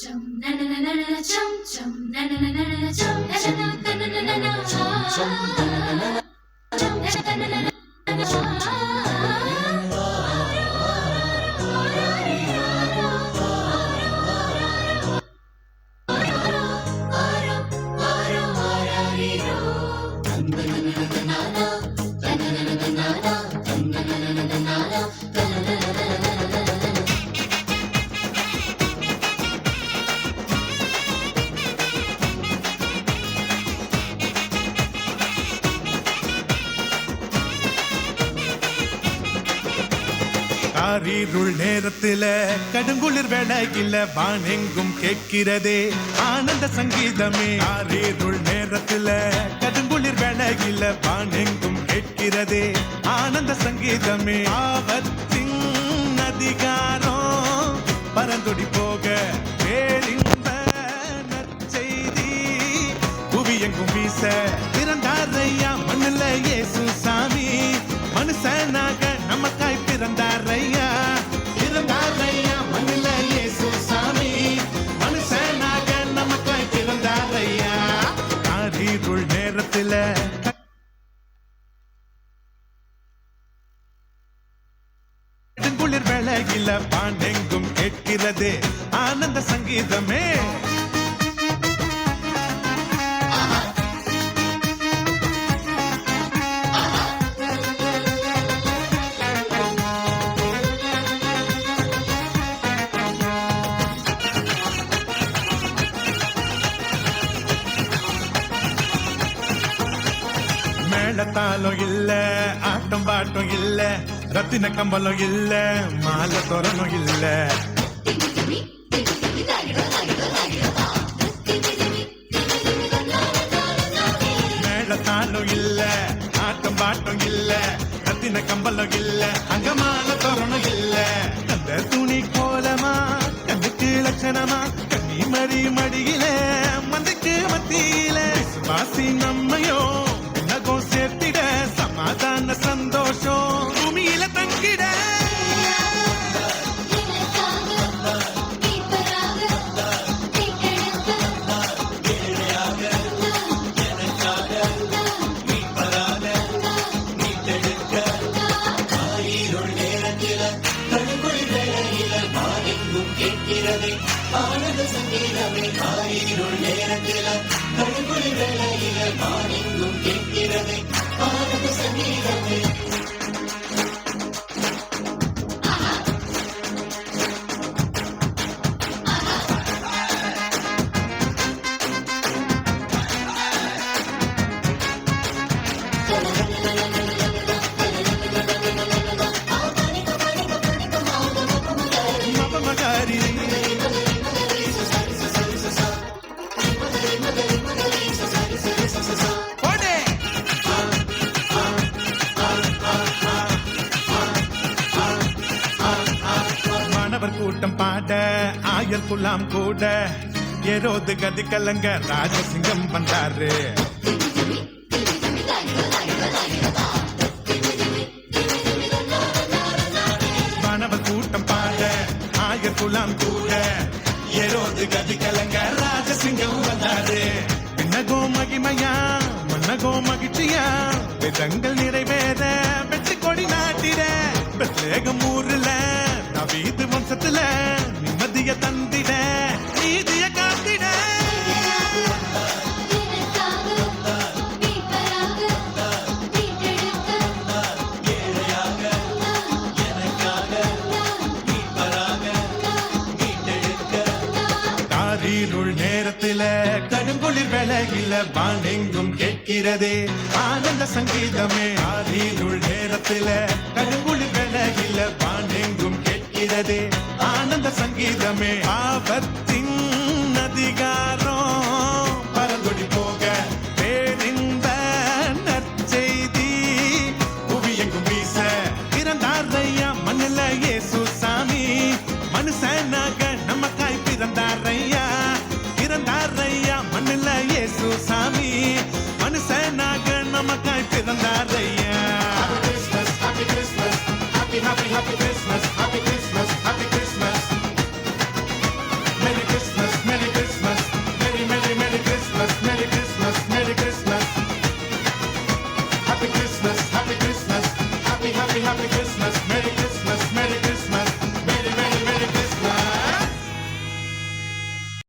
chum na na na na na chum chum na na na na na chum na na na காரீருள் நேரத்தில கடுங்குளிர் வேளையில வானெங்கும் கேட்கிறதே. ஆனந்த சங்கீதமே. காரீருள் நேரத்தில கடுங்குளிர் வேளையில வானெங்கும் கேட்கிறதே. ஆனந்த சங்கீதமே. ஆபத்தின் அதிகாரம் பரந்தொடி போக பேரின்ப நற்செய்தி. குவியங்கும் வீச பிறந்தாரையா மண்ணில் இயேசு சாமி. மனுஷனாக காரீருள் நேரத்துல. குளிர் வேளையில பாண்டெங்கும் கேட்கிறது. ஆனந்த சங்கீதமே. மேளத்தாளம் இல்ல ஆட்டம் பாட்டம் இல்ல ரத்தின கம்பளம் இல்ல மாலை தோரணம் இல்ல. மேளத்தாளம் இல்ல ஆட்டம் பாட்டம் இல்ல ரத்தின கம்பளம் இல்ல அங்க மாலை தோரணம் இல்ல. அந்த துணி கோலமா கண்ணுக்கு லட்சணமா கண்ணி மறி மடியில மந்தைக்கு மத்தியில வாசி நம்ம பாடுது சங்கீதமே. காரிருள் நேரத்தில கடுகுளி வேலையில நான் எங்கும் கேட்கிறதே. பாடுது சங்கீதமே. மாணவர் கூட்டம் பாட ஆயர் குலாம் கூட. ஏரோது கதி கலங்க ராஜசிங்கம் வந்தாரு மாணவர் கூட்டம் பாட ஆயர் குலாம் கூட. ஏரோது கதி கலங்க ராஜசிங்கம் வந்தாரு பின்னகோ மகிமையா மன்னகோ மகிழ்ச்சியா. விதங்கள் நிறைவேற வெற்றி கொடி நாட்டிட. பெத்லேகம் கடுங்குளிர் வேளையில பானெங்கும் கேட்கிறதே. ஆனந்த சங்கீதமே ஆரீருள் நேரத்தில. கடுங்குளிர் வேளையில பானெங்கும் கேட்கிறதே. ஆனந்த சங்கீதமே ஆபத்தின் அதிகாரம். பிறந்தாரையா சாமி. மனுஷனாக நமக்காய் பிறந்தாரே